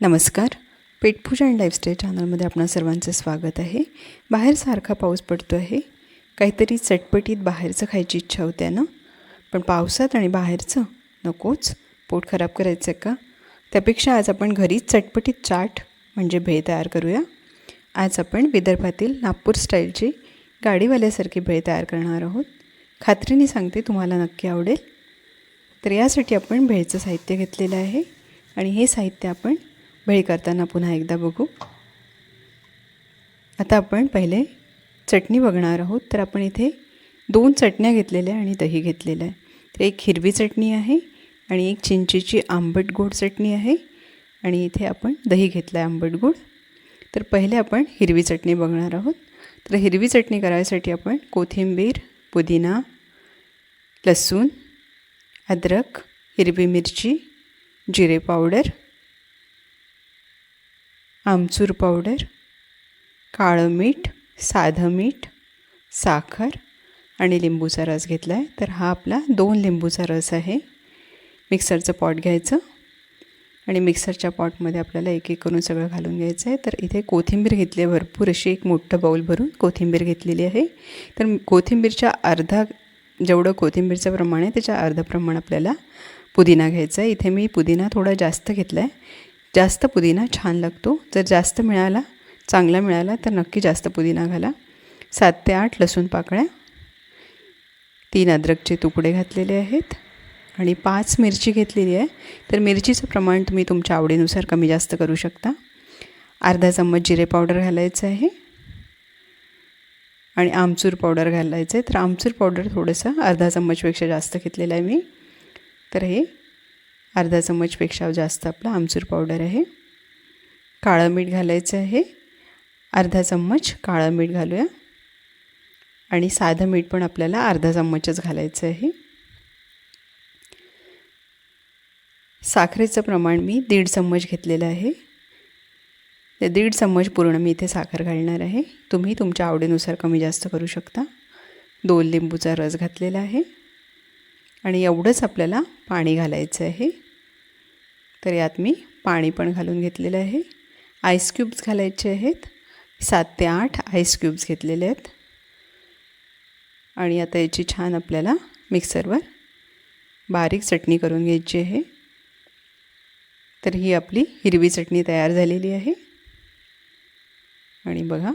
नमस्कार. पेटपूजा and lifestyle चॅनलमध्ये आपणा सर्वांचं स्वागत आहे. बाहेर सारखा पाऊस पडतो आहे. काहीतरी चटपटीत बाहेरचं खायची इच्छा होत्या ना? पण पावसात आणि बाहेरचं नकोच? पोट खराब करायचं आहे का? त्यापेक्षा आज आपण घरीच चटपटीत चाट म्हणजे भेळ तयार करूया. आज आपण विदर्भातील नागपूर स्टाईलची गाडीवाल्यासारखी भेळ तयार करणार आहोत. खात्रीने सांगते तुम्हाला नक्की आवडेल. तर यासाठी आपण भेळचं साहित्य घेतलेलं आहे. आणि हे साहित्य आपण भेळ करताना पुन्हा एकदा बघू. आता आपण पहिले चटणी बघणार आहोत. तर आपण इथे दोन चटण्या घेतलेल्या आणि दही घेतलेलं आहे. तर एक हिरवी चटणी आहे आणि एक चिंचेची आंबट गोड चटणी आहे. आणि इथे आपण दही घेतलं आहे आंबट गोड. तर पहिले आपण हिरवी चटणी बघणार आहोत. तर हिरवी चटणी करायसाठी आपण कोथिंबीर पुदिना लसूण अद्रक हिरवी मिरची जिरे पावडर आमचूर पावडर काळं मीठ साधं मीठ साखर आणि लिंबूचा रस घेतला आहे तर हा आपला दोन लिंबूचा रस आहे. मिक्सरचं पॉट घ्यायचं आणि मिक्सरच्या पॉटमध्ये आपल्याला एक एक करून सगळं घालून घ्यायचं आहे तर इथे कोथिंबीर घेतली आहे भरपूर. अशी एक मोठं बाऊल भरून कोथिंबीर घेतलेली आहे. तर कोथिंबीरच्या अर्धा जेवढं कोथिंबीरचं प्रमाण आहे त्याच्या अर्धं प्रमाण आपल्याला पुदिना घ्यायचा आहे इथे मी पुदिना थोडा जास्त घेतला आहे जास्त पुदिना छान लागतो. जर जास्त मिळाला चांगला मिळाला तर नक्की जास्त पुदिना घाला. सात ते आठ लसूण पाकळ्या. तीन अद्रकचे तुकडे घातलेले आहेत. आणि पाच मिरची घेतलेली आहे. तर मिरचीचं प्रमाण तुम्ही तुमच्या आवडीनुसार कमी जास्त करू शकता. अर्धा चम्मच जिरे पावडर घालायचं आहे. आणि आमचूर पावडर घालायचं आहे तर आमचूर पावडर थोडंसं अर्धा चम्मचपेक्षा जास्त घेतलेलं आहे मी. तर हे अर्धा चम्मचपेक्षा जास्त आपला आमचूर पावडर आहे. काळं मीठ घालायचं आहे. अर्धा चम्मच काळं मीठ घालूया. आणि साधं मीठ पण आपल्याला अर्धा चम्मचच घालायचं आहे. साखरेचं प्रमाण मी दीड चम्मच घेतलेलं आहे. ते दीड चम्मच पूर्ण मी इथे साखर घालणार आहे. तुम्ही तुमच्या आवडीनुसार कमी जास्त करू शकता. दोन लिंबूचा रस घातलेला आहे. आणि एवढंच आपल्याला पाणी घालायचं आहे. तर यात मी पाणी पण घालून घेतलेलं आहे. आईस क्यूब्स घालायचे आहेत. सात ते आठ आईस क्यूब्स घेतलेले आहेत. आणि आता याची छान आपल्याला मिक्सरवर बारीक चटणी करून घ्यायची आहे. तर ही आपली हिरवी चटणी तयार झालेली आहे. आणि बघा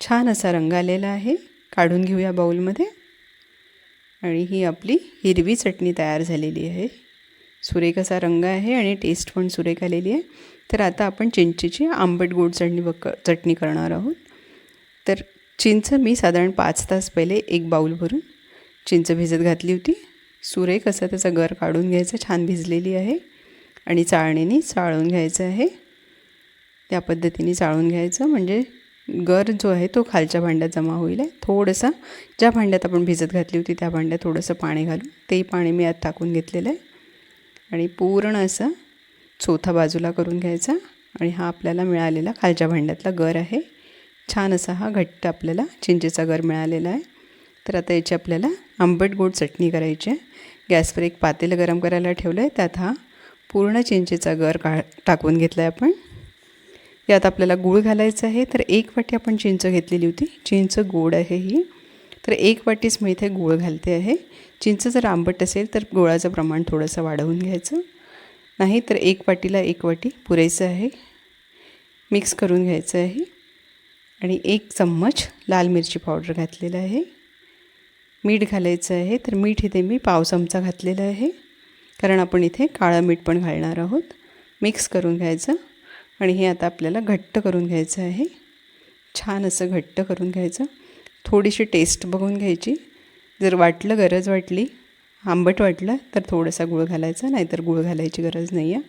छान असा रंग आलेला आहे. काढून घेऊया बाऊलमध्ये आणि ही आपली हिरवी चटणी तयार झालेली आहे. सुरेख असा रंग आहे आणि टेस्ट पण सुरेख आलेली आहे. तर आता आपण चिंचेची आंबट गोड चटणी बक चटणी करणार आहोत. तर चिंच मी साधारण पाच तास पहिले एक बाऊल भरून चिंच भिजत घातली होती. सुरेख असं त्याचा गर काढून घ्यायचं छान भिजलेली आहे. आणि चाळणीने चाळून घ्यायचं आहे. त्या पद्धतीने चाळून घ्यायचं म्हणजे गर जो आहे तो खालच्या भांड्यात जमा होईल. आहे थोडंसं ज्या भांड्यात आपण भिजत घातली होती त्या भांड्यात थोडंसं पाणी घालून तेही पाणी मी आत टाकून घेतलेलं आहे. आणि पूर्ण असं चोथा बाजूला करून घ्यायचा आणि हा आपल्याला मिळालेला खालच्या भांड्यातला गर आहे. छान असा हा घट्ट आपल्याला चिंचेचा गर मिळालेला आहे. तर आता याची आपल्याला आंबट गोड चटणी करायची आहे. गॅसवर एक पातेलं गरम करायला ठेवलं आहे त्यात हा पूर्ण चिंचेचा गर का टाकून घेतला आहे आपण. यात आपल्याला गूळ घालायचं आहे. तर एक वाटी आपण चिंच घेतलेली होती. चिंच गोड आहे ही. तर एक वाटीच मी इथे गूळ घालते आहे. चिंच जर आंबट असेल तर गुळाचं प्रमाण थोडंसं वाढवून घ्यायचं. नाही तर एक वाटीला एक वाटी पुरेसं आहे. मिक्स करून घ्यायचं आहे. आणि एक चम्मच लाल मिरची पावडर घातलेलं आहे. मीठ घालायचं आहे. तर मीठ इथे मी पाव चमचा घातलेला आहे. कारण आपण इथे काळं मीठ पण घालणार आहोत. मिक्स करून घ्यायचं. आणि हे आता आपल्याला घट्ट करून घ्यायचं आहे. छान असं घट्ट करून घ्यायचं. थोडीशी टेस्ट बघून घ्यायची. जर वाटलं गरज वाटली आंबट वाटलं तर थोडासा गुळ घालायचा नाहीतर गुळ घालायची गरज नाही आहे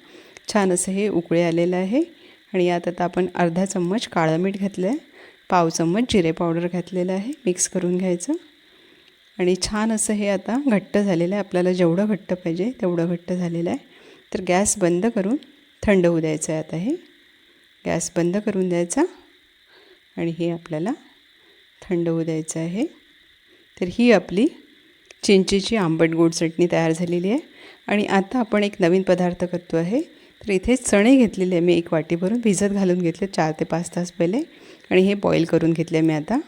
छान असं हे उकळे आलेलं आहे. आणि यात आता आपण अर्धा चम्मच काळं मीठ घातलं आहे पाव चम्मच जिरे पावडर घातलेलं आहे मिक्स करून घ्यायचं. आणि छान असं हे आता घट्ट झालेलं आहे. आपल्याला जेवढं घट्ट पाहिजे तेवढं घट्ट झालेलं आहे. तर गॅस बंद करून थंड होऊ द्यायचं आहे आता हे. गॅस बंद करून द्यायचा. आणि हे आपल्याला थंड होऊ द्यायचं आहे. तर ही आपली चिंचेची आंबट गोड चटणी तयार झालेली आहे. आणि आता आपण एक नवीन पदार्थ करतो आहे. तर इथे चणे घेतलेले आहे मी एक वाटी भरून भिजत घालून घेतले चार ते पाच तास पहिले. आणि हे बॉईल करून घेतले मी आता.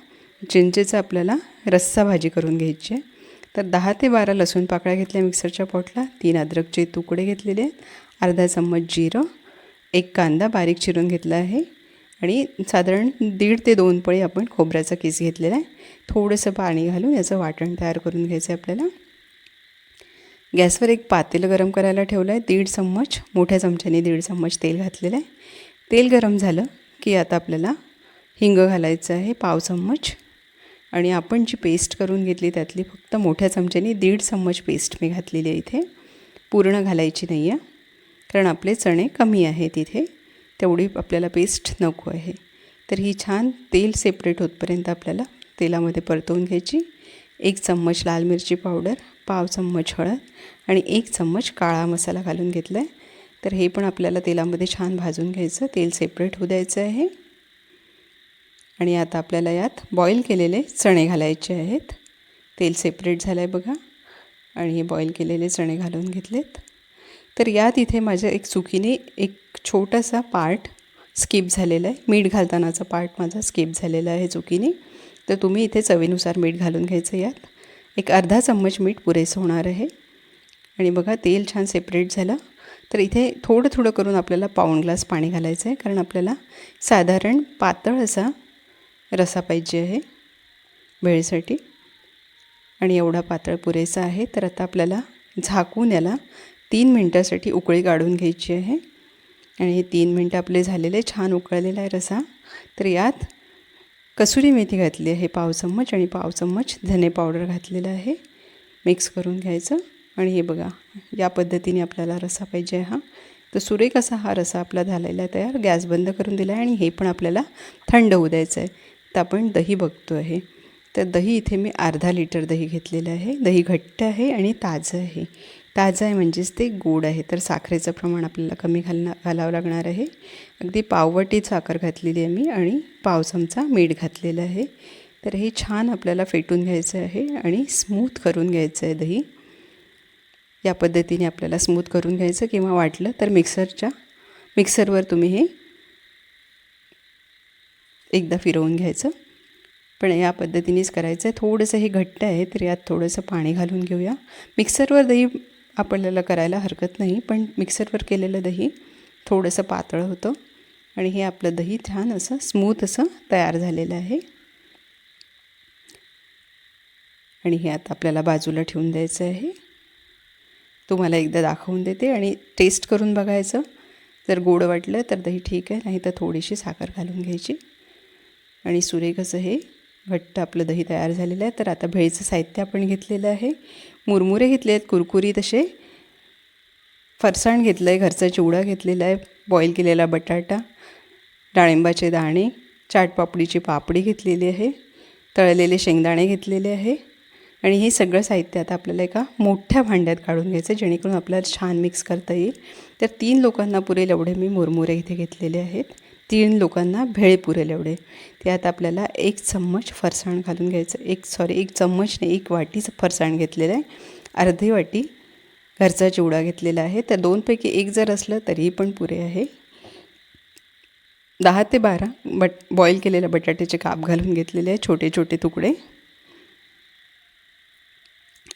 चिंचेचं आपल्याला रस्सा भाजी करून घ्यायची आहे. तर दहा ते बारा लसूण पाकळ्या घेतल्या मिक्सरच्या पॉटला. तीन अद्रकचे तुकडे घेतलेले आहेत. अर्धा चम्मच जिरं. एक कांदा बारीक चिरून घेतला आहे. आणि साधारण दीड ते दोन पळी आपण खोबऱ्याचा किस घेतलेला आहे. थोडंसं पाणी घालून याचं वाटण तयार करून घ्यायचं आहे आपल्याला. गॅसवर एक पातेलं गरम करायला ठेवलं आहे दीड चम्मच मोठ्या चमच्याने दीड चम्मच तेल घातलेलं आहे. तेल गरम झालं की आता आपल्याला हिंग घालायचं आहे पाव चम्मच. आणि आपण जी पेस्ट करून घेतली त्यातली फक्त मोठ्या चमच्याने दीड चम्मच पेस्ट मी घातलेली आहे इथे. पूर्ण घालायची नाही आहे कारण आपले चणे कमी आहेत इथे. तेवढी आपल्याला पेस्ट नको आहे. तर ही छान तेल सेपरेट होतपर्यंत आपल्याला तेलामध्ये परतवून घ्यायची. एक चम्मच लाल मिरची पावडर पाव चम्मच हळद आणि एक चम्मच काळा मसाला घालून घेतला आहे तर हे पण आपल्याला तेलामध्ये छान भाजून घ्यायचं. तेल सेपरेट होऊ द्यायचं आहे. आणि आता आपल्याला यात बॉईल केलेले चणे घालायचे आहेत. तेल सेपरेट झालं आहे बघा. आणि हे बॉईल केलेले चणे घालून घेतलेत. तर यात इथे माझ्या एक चुकीने एक छोटासा पार्ट स्किप झालेला आहे. मीठ घालतानाचा पार्ट माझा स्किप झालेला आहे चुकीने. तर तुम्ही इथे चवीनुसार मीठ घालून घ्यायचं यात. एक अर्धा चम्मच मीठ पुरेसं होणार आहे. आणि बघा तेल छान सेपरेट झालं. तर इथे थोडं थोडं करून आपल्याला पाऊण ग्लास पाणी घालायचं आहे कारण आपल्याला साधारण पातळ असा रसा पाहिजे आहे भेळीसाठी आणि एवढा पातळ पुरेसा आहे तर आता आपल्याला झाकून याला तीन मिनटासाठी उकळी काढून घ्यायची आहे. आणि हे तीन मिनटं आपले झालेले छान उकळलेला आहे रसा. तर यात कसुरी मेथी घातली आहे पाव चम्मच आणि पाव चम्मच धने पावडर घातलेलं आहे. मिक्स करून घ्यायचं. आणि हे बघा या पद्धतीने आपल्याला रसा पाहिजे हा. तर सुरेख असा हा रसा आपला झालेला तयार. गॅस बंद करून दिला आहे आणि हे पण आपल्याला थंड होऊ द्यायचं आहे. तर आपण दही बघतो आहे. तर दही इथे मी अर्धा लिटर दही घेतलेलं आहे. दही घट्ट आहे आणि ताजं आहे. ताजं आहे म्हणजेच ते गोड आहे. तर साखरेचं प्रमाण आपल्याला कमी घालणं घालावं लागणार आहे. अगदी पाववटी साखर घातलेली आहे मी आणि पाव चमचा मीठ घातलेलं आहे. तर हे छान आपल्याला फेटून घ्यायचं आहे आणि स्मूथ करून घ्यायचं आहे दही. या पद्धतीने आपल्याला स्मूथ करून घ्यायचं किंवा वाटलं तर मिक्सरच्या मिक्सरवर तुम्ही हे एकदा फिरवून घ्यायचं. पण या पद्धतीनेच करायचं आहे. थोडंसं हे घट्ट आहे तर यात थोडंसं पाणी घालून घेऊया. मिक्सरवर दही आपल्याला करायला हरकत नाही पण मिक्सरवर केलेलं दही थोडंसं पातळ होतं आणि हे आपलं दही छान असं स्मूथ असं तयार झालेलं आहे. आणि हे आता आपल्याला बाजूला ठेवून द्यायचं आहे. तुम्हाला एकदा दाखवून देते आणि टेस्ट करून बघायचं. जर गोड वाटलं तर दही ठीक आहे नाही तर थोडीशी साखर घालून घ्यायची. आणि सुरेख असं हे घट्ट आपलं दही तयार झालेलं आहे. तर आता भेळीचं साहित्य आपण घेतलेलं आहे. मुरमुरे घेतले आहेत कुरकुरी तसे फरसाण घेतलं आहे घरचा चिवडा घेतलेला आहे बॉईल केलेला बटाटा डाळिंबाचे दाणे चाटपापडीची पापडी घेतलेली आहे तळलेले शेंगदाणे घेतलेले आहे. आणि हे सगळं साहित्य आता आपल्याला एका मोठ्या भांड्यात काढून घ्यायचं जेणेकरून आपल्याला छान मिक्स करता येईल. तर तीन लोकांना पुरेल एवढे मी मुरमुरे इथे घेतलेले आहेत. तीन लोकांना भेळ पुरेल एवढे. त्यात आपल्याला एक चम्मच फरसाण घालून घ्यायचं. एक सॉरी एक चम्मच नाही एक वाटीचं फरसाण घेतलेलं आहे. अर्धी वाटी घरचा चिवडा घेतलेला आहे. तर दोनपैकी एक जर असलं तरीही पण पुरे आहे. दहा ते बारा बट बॉईल केलेल्या बटाट्याचे काप घालून घेतलेले आहे. छोटे छोटे तुकडे.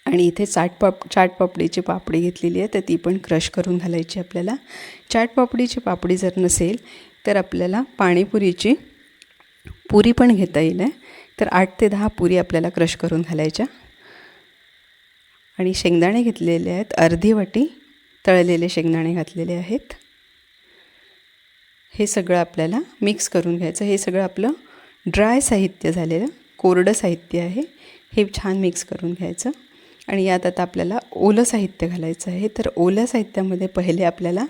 आणि इथे चाट पाप चाट पापडीची पापडी घेतलेली आहे. तर ती पण क्रश करून घालायची आपल्याला. चाट पापडीची पापडी जर नसेल तर आपल्याला पाणीपुरीची पुरी पण घेता येईल आहे. तर आठ ते दहा पुरी आपल्याला क्रश करून घालायच्या. आणि शेंगदाणे घेतलेले आहेत. अर्धी वाटी तळलेले शेंगदाणे घातलेले आहेत. हे सगळं आपल्याला मिक्स करून घ्यायचं. हे सगळं आपलं ड्राय साहित्य झालेलं कोरडं साहित्य आहे. हे छान मिक्स करून घ्यायचं. आणि यात आता आपल्याला ओलं साहित्य घालायचं आहे. तर ओल्या साहित्यामध्ये पहिले आपल्याला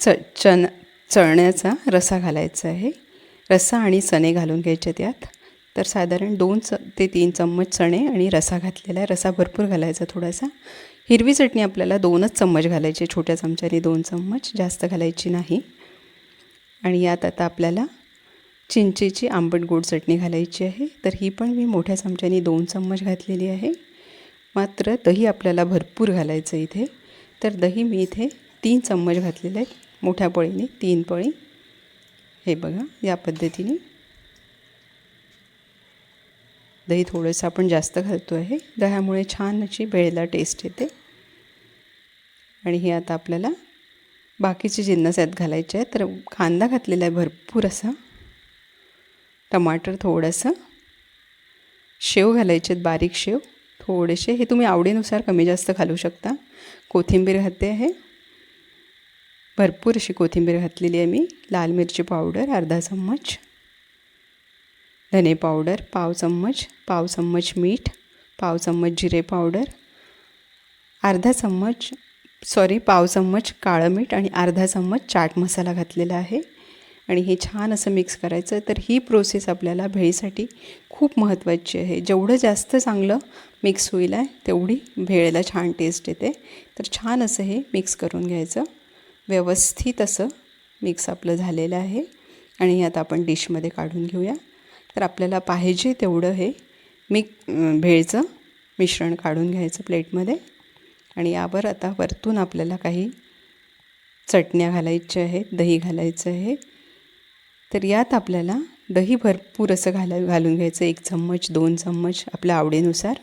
च चना चण्याचा रसा घालायचा आहे. रसा आणि चणे घालून घ्यायचे त्यात. तर साधारण दोन च ते तीन चम्मच चणे आणि रसा घातलेला आहे. रसा भरपूर घालायचा थोडासा. हिरवी चटणी आपल्याला दोनच चम्मच घालायची छोट्या चमच्याने दोन चम्मच जास्त घालायची नाही. आणि यात आता आपल्याला चिंचेची आंबट गोड चटणी घालायची आहे. तर ही पण मी मोठ्या चमच्याने दोन चम्मच घातलेली आहे. मात्र दही आपल्याला भरपूर घालायचं इथे. तर दही मी इथे तीन चम्मच घातलेले आहेत मोठ्या पळीने तीन पळी. हे बघा या पद्धतीने. दही थोडंसं आपण जास्त घालतो आहे दह्यामुळे छान अशी भेळेला टेस्ट येते. आणि हे आता आपल्याला बाकीचे जिन्नस यात घालायचे आहेत तर कांदा घातलेला आहे भरपूर असा. टमाटर थोडंसं. शेव घालायचे आहेत बारीक शेव. थोडेसे. हे तुम्ही आवडीनुसार कमी जास्त घालू शकता. कोथिंबीर घालते आहे. भरपूर अशी कोथिंबीर घातलेली आहे मी. लाल मिरची पावडर अर्धा चम्मच. धने पावडर पाव चम्मच पाव चम्मच मीठ पाव चम्मच जिरे पावडर अर्धा चम्मच सॉरी पाव चम्मच काळं मीठ आणि अर्धा चम्मच चाट मसाला घातलेला आहे. आणि हे छान असं मिक्स करायचं. तर ही प्रोसेस आपल्याला भेळीसाठी खूप महत्त्वाची आहे. जेवढं जास्त चांगलं मिक्स होईल आहे तेवढी भेळेला छान टेस्ट येते. तर छान असं हे मिक्स करून घ्यायचं. व्यवस्थित असं मिक्स आपलं झालेलं आहे. आणि आता आपण डिशमध्ये काढून घेऊया. तर आपल्याला पाहिजे तेवढं हे मिक भेळचं मिश्रण काढून घ्यायचं प्लेटमध्ये आणि यावर आता वरतून आपल्याला काही चटण्या घालायच्या आहेत दही घालायचं आहे. तर यात आपल्याला दही भरपूर असं घाला घालून घ्यायचं. एक चम्मच दोन चम्मच आपल्या आवडीनुसार.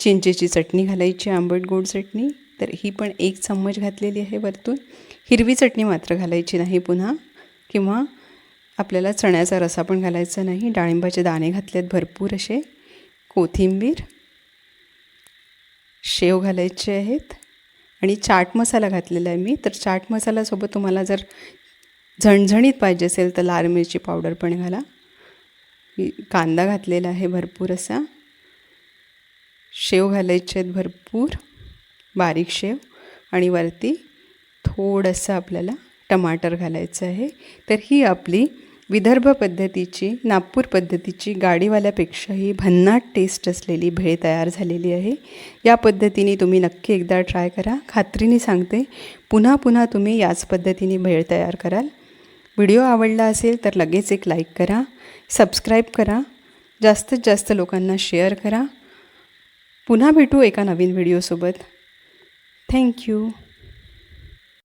चिंचेची चटणी घालायची आंबट गोड चटणी. तर ही पण एक चम्मच घातलेली आहे वरतून. हिरवी चटणी मात्र घालायची नाही पुन्हा किंवा आपल्याला चण्याचा रसा पण घालायचा नाही. डाळिंबाचे दाणे घातलेत भरपूर असे. कोथिंबीर शेव घालायचे आहेत. आणि चाट मसाला घातलेला आहे मी. तर चाट मसाल्यासोबत तुम्हाला जर झणझणीत पाहिजे असेल तर लाल मिरची पावडर पण घाला. कांदा घातलेला आहे भरपूर असा. शेव घालायचे आहेत भरपूर. बारीक शेव आणि वरती थोडंसं आपल्याला टमाटर घालायचं आहे. तर ही आपली विदर्भ पद्धतीची नागपूर पद्धतीची गाडीवाल्यापेक्षाही भन्नाट टेस्ट असलेली भेळ तयार झालेली आहे. या पद्धतीने तुम्ही नक्की एकदा ट्राय करा. खात्रीने सांगते पुन्हा पुन्हा तुम्ही याच पद्धतीने भेळ तयार कराल. व्हिडिओ आवडला असेल तर लगेच एक लाईक करा सबस्क्राईब करा जास्तीत जास्त लोकांना शेअर करा. पुन्हा भेटू एका नवीन व्हिडिओसोबत Thank you.